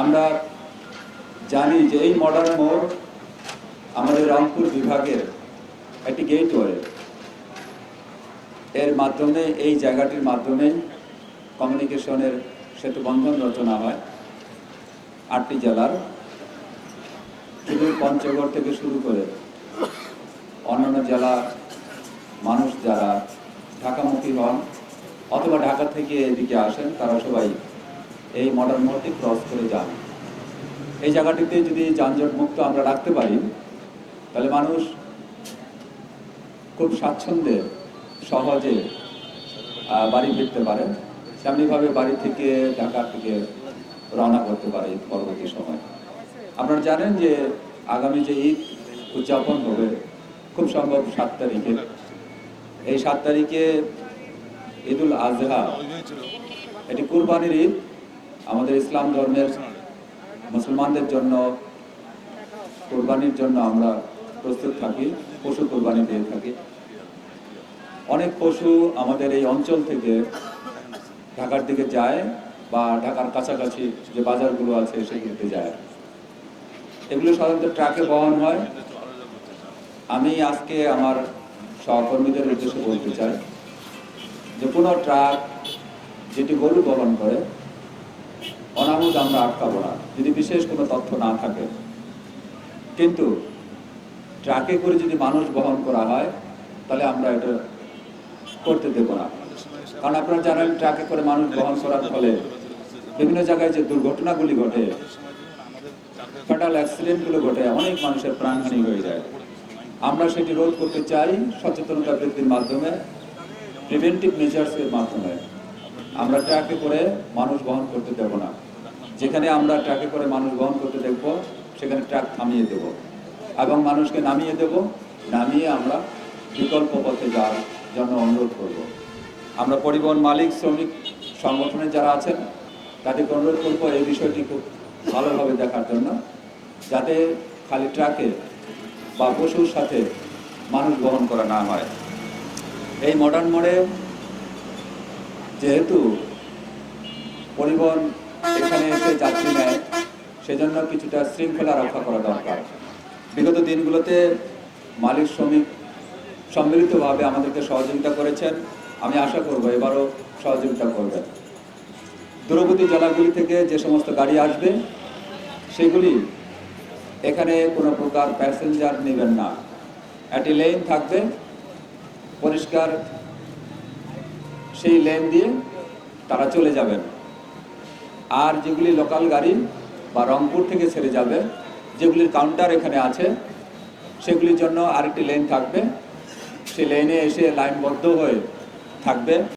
আমরা জানি যে এই মডার্ন মোড় আমাদের রংপুর বিভাগের একটি গেটওয়ে এর মাধ্যমে, এই জায়গাটির মাধ্যমে কমিউনিকেশনের সেতু বন্ধন রচনা হয় আটটি জেলার। শুধু পঞ্চগড় থেকে শুরু করে অন্যান্য জেলার মানুষ যারা ঢাকামুখী হন অথবা ঢাকা থেকে এদিকে আসেন, তারা সবাই এই মডার্ন মোড়টি ক্রস করে যান। এই জায়গাটিতে যদি যানজট মুক্ত আমরা রাখতে পারি, তাহলে মানুষ খুব স্বাচ্ছন্দ্যে সহজে বাড়ি ফিরতে পারে। তেমনিভাবে বাড়ি থেকে ঢাকা থেকে রওনা করতে পারে পরবর্তী সময়। আপনারা জানেন যে আগামী যে ঈদ উদযাপন হবে, খুব সম্ভব সাত তারিখে। এই সাত তারিখে ঈদুল আজহা, এটি কুরবানির ঈদ। আমাদের ইসলাম ধর্মের মুসলমানদের জন্য, কোরবানির জন্য আমরা প্রস্তুত থাকি, পশু কোরবানি দিয়ে থাকি। অনেক পশু আমাদের এই অঞ্চল থেকে ঢাকার দিকে যায় বা ঢাকার কাছাকাছি যে বাজারগুলো আছে সেগুলোতে যায়। এগুলো সাধারণত ট্রাকে বহন হয়। আমি আজকে আমার সহকর্মীদের উদ্দেশ্যে বলতে চাই যে কোনো ট্রাক যেটি গরু বহন করে অনাহুত আমরা আটকাবো না, যদি বিশেষ কোনো তথ্য না থাকে। কিন্তু ট্রাকে করে যদি মানুষ বহন করা হয়, তাহলে আমরা এটা করতে দেব না। কারণ আপনারা জানেন, ট্রাকে করে মানুষ বহন করার ফলে বিভিন্ন জায়গায় যে দুর্ঘটনাগুলি ঘটে ফ্যাটাল অ্যাক্সিডেন্টগুলো ঘটে, অনেক মানুষের প্রাণহানি হয়ে যায়। আমরা সেটি রোধ করতে চাই সচেতনতা বৃদ্ধির মাধ্যমে প্রিভেন্টিভ মেজার্সের মাধ্যমে। আমরা ট্রাকে করে মানুষ বহন করতে দেব না। যেখানে আমরা ট্রাকে করে মানুষ বহন করতে দেখব, সেখানে ট্রাক থামিয়ে দেব। এবং মানুষকে নামিয়ে দেব, নামিয়ে আমরা বিকল্প পথে যাওয়ার জন্য অনুরোধ করব। আমরা পরিবহন মালিক, শ্রমিক সংগঠনে যারা আছেন, তাদেরকে অনুরোধ করব এই বিষয়টি খুব ভালোভাবে দেখার জন্য, যাতে খালি ট্রাকে বা পশুর সাথে মানুষ বহন করা না হয়। এই মডার্ন মোড়ে যেহেতু পরিবহন এখানে এসে যাত্রী নেয়, সেজন্য কিছুটা শৃঙ্খলা রক্ষা করা দরকার। বিগত দিনগুলোতে মালিক শ্রমিক সম্মিলিতভাবে আমাদেরকে সহযোগিতা করেছেন। আমি আশা করব এবারও সহযোগিতা করবেন। দূরবর্তী জেলাগুলি থেকে যে সমস্ত গাড়ি আসবে, সেগুলি এখানে কোনো প্রকার প্যাসেঞ্জার নেবেন না। একটি লেন থাকবে, পরিষ্কার সেই লেন দিয়ে তারা চলে যাবেন। আর যেগুলি লোকাল গাড়ি বা রংপুর থেকে ছেড়ে যাবে, যেগুলির কাউন্টার এখানে আছে, সেগুলির জন্য আরেকটি লেন থাকবে। সেই লেনে এসে লাইনবদ্ধ হয়ে থাকবে।